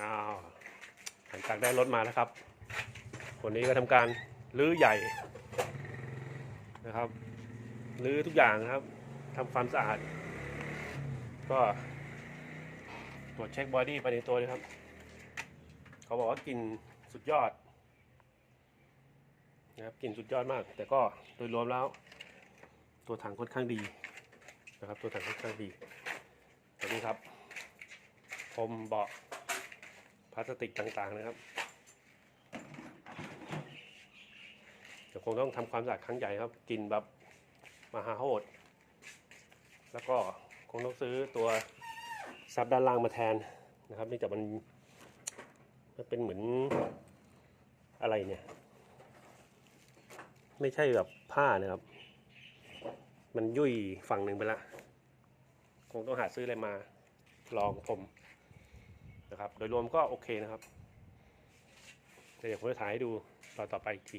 อ้าวหลังจากได้รถมาแล้วครับ คนนี้ก็ทำการรื้อใหญ่นะครับรื้อทุกอย่างนะครับทำความสะอาด ก็ตรวจเช็คบอดี้ไปในตัวเลยครับ เขาบอกว่ากลิ่นสุดยอดนะครับกลิ่นสุดยอดมาก แต่ก็โดยรวมแล้ว ตัวถังค่อนข้างดีนะครับ ตัวถังค่อนข้างดีตัวนี้ครับพรมเบาะ ลาสติกต่างๆนะครับเดี๋ยวคงต้องทำความสะอาดครั้งใหญ่ครับกลินแบบมหาโหด แล้วก็คงต้องซื้อตัวซับด้านล่างมาแทนนะครับเนื่องจากมันมันเป็นเหมือนอะไรเนี่ย ไม่ใช่แบบผ้านะครับ มันยุ่ยฝั่งหนึ่งไปละ คงต้องหาซื้ออะไรมาลองผม นะครับ โดยรวมก็โอเคนะครับแต่เดี๋ยวผมจะถ่ายให้ดูตอนต่อไปอีกที